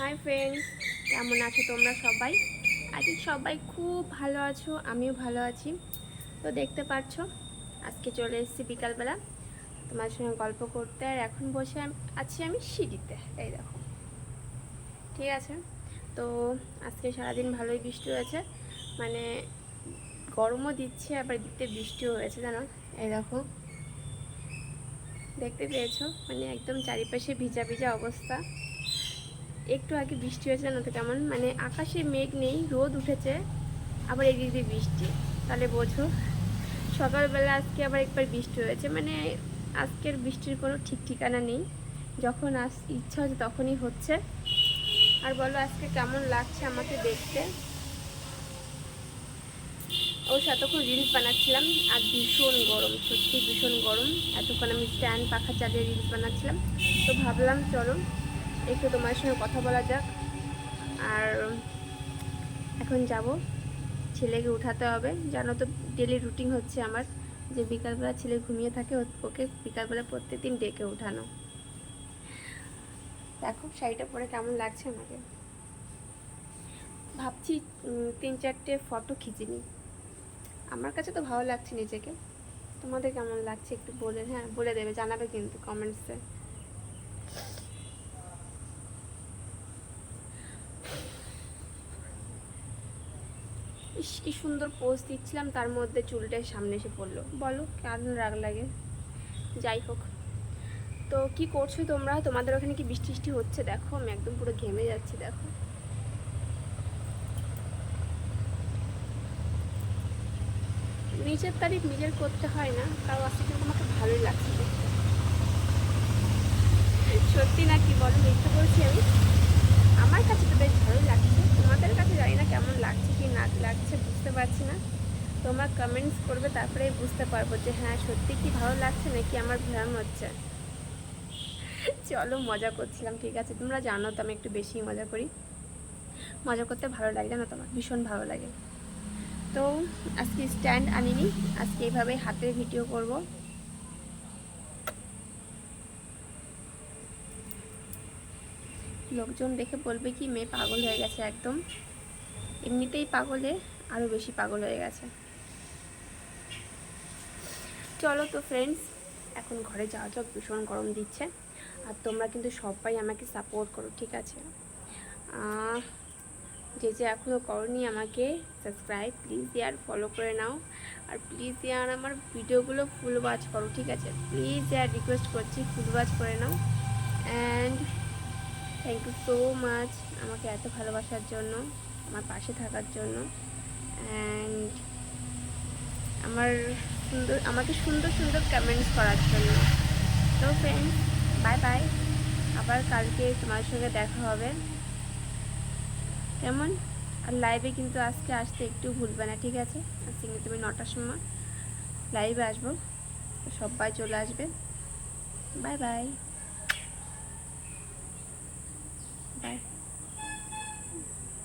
Hi friends, কেমন আছো তোমরা সবাই? আজ সবাই খুব ভালো আছো, আমিও ভালো আছি। তো দেখতে পাচ্ছ আজকে চলে এসেছি বিকালবেলা। তোমার সঙ্গে গল্প করতে, আর এখন বসে আছি আমি সিঁড়িতে, এই দেখো। ঠিক আছে? তো আজকে সারাদিন ভালোই বৃষ্টি হয়েছে। মানে গরমও দিচ্ছে, আবার দিতে বৃষ্টিও হয়েছে, জানো? এই দেখো। দেখতে পেয়েছ? মানে একদম চারিপাশে ভিজা ভিজা অবস্থা। একটু আগে বৃষ্টি হয়েছে না তো কেমন? মানে আকাশে মেঘ নেই, রোদ উঠেছে, আবার এদিক দিয়ে বৃষ্টি। তাহলে বোঝো, সকালবেলা আজকে আবার একবার বৃষ্টি হয়েছে। মানে আজকের বৃষ্টির কোনো ঠিক ঠিকানা নেই। যখন আস, ইচ্ছা হচ্ছে তখনই হচ্ছে। আর বলো, আজকে কেমন লাগছে আমাকে দেখতে? ওর সাথেক্ষণ রিলস বানাচ্ছিলাম, আর ভীষণ গরম, সত্যি ভীষণ গরম। এতক্ষণ আমি স্ট্যান্ড পাখা চালিয়ে রিলস বানাচ্ছিলাম। তো ভাবলাম, চলো একটু তোমার সঙ্গে কথা বলা যাক। আর এখন যাব। ছেলেকে উঠাতে হবে। জানো তো ডেলি রুটিন হচ্ছে আমার যে বিকালবেলা ছেলে ঘুমিয়ে থাকে ওকে বিকালবেলা প্রত্যেকদিন ডেকে উঠানো। দেখো, শাড়িটা পরে কেমন লাগছে আমাকে। ভাবছি তিন চারটে ফটো খিচে আমার কাছে তো ভালো লাগছে নিজেকে। তোমাদের কেমন লাগছে একটু বলে হ্যাঁ বলে দেবে, জানাবে কিন্তু কমেন্টসে কি সুন্দর পোজ দিচ্ছিলাম, তার মধ্যে চুলটাই সামনে এসে পড়ল। বলো কেন রাগ লাগে? যাই হোক। তো কি করছ তোমরা? তোমাদের ওখানে কি বৃষ্টি বৃষ্টি হচ্ছে? দেখো, আমি একদম পুরো ঘেমে যাচ্ছি, দেখো। নিজের তারিখ নিজের করতে হয় না তাও আজকে কিন্তু আমাকে ভালোই লাগছে সত্যি না কি বলো, মিথ্যে বলছি আমি আমার কাছে তো বেশ ভালোই লাগছে তোমাদের কাছে জানি না কেমন লাগছে কি না লাগছে বুঝতে পারছি না তোমরা কমেন্টস করবে, তারপরেই বুঝতে পারব যে হ্যাঁ সত্যি কি ভালো লাগছে নাকি আমার ভ্রম হচ্ছে। চলো, মজা করছিলাম, ঠিক আছে। তোমরা জানো তো আমি একটু বেশি মজা করি। মজা করতে ভালো লাগে, জানো তোমার ভীষণ ভালো লাগে। তো আজকে স্ট্যান্ড আনিনি, আজকে এইভাবে হাতে ভিডিও করব। লোকজন দেখে বলবে কি, মেয়ে পাগল হয়ে গেছে একদম। এমনিতেই পাগলে আরও বেশি পাগল হয়ে গেছে। চলো তো ফ্রেন্ডস এখন ঘরে যাওয়া যাক ভীষণ গরম দিচ্ছে, আর তোমরা কিন্তু সবাই আমাকে সাপোর্ট করো, ঠিক আছে? যে যে এখনও করনি আমাকে সাবস্ক্রাইব প্লিজ ইয়ার ফলো করে নাও, আর প্লিজ ইয়ার আমার ভিডিওগুলো ফুল ওয়াচ করো, ঠিক আছে? প্লিজ ইয়ার রিকোয়েস্ট করছি ফুল ওয়াচ করে নাও and thank you so much আমাকে এত ভালোবাসার জন্য, আমার পাশে থাকার জন্য অ্যান্ড আমার সুন্দর, আমাকে সুন্দর সুন্দর কমেন্টস করার জন্য। তো ফ্রেন্ডস বাই বাই আবার কালকে তোমার সঙ্গে দেখা হবে। কেমন? আর লাইভে কিন্তু আজকে আসতে একটু ভুলবে না, ঠিক আছে? আজকে কিন্তু তুমি নটার সময় লাইভে আসব। সবাই চলে আসবে। Bye bye bye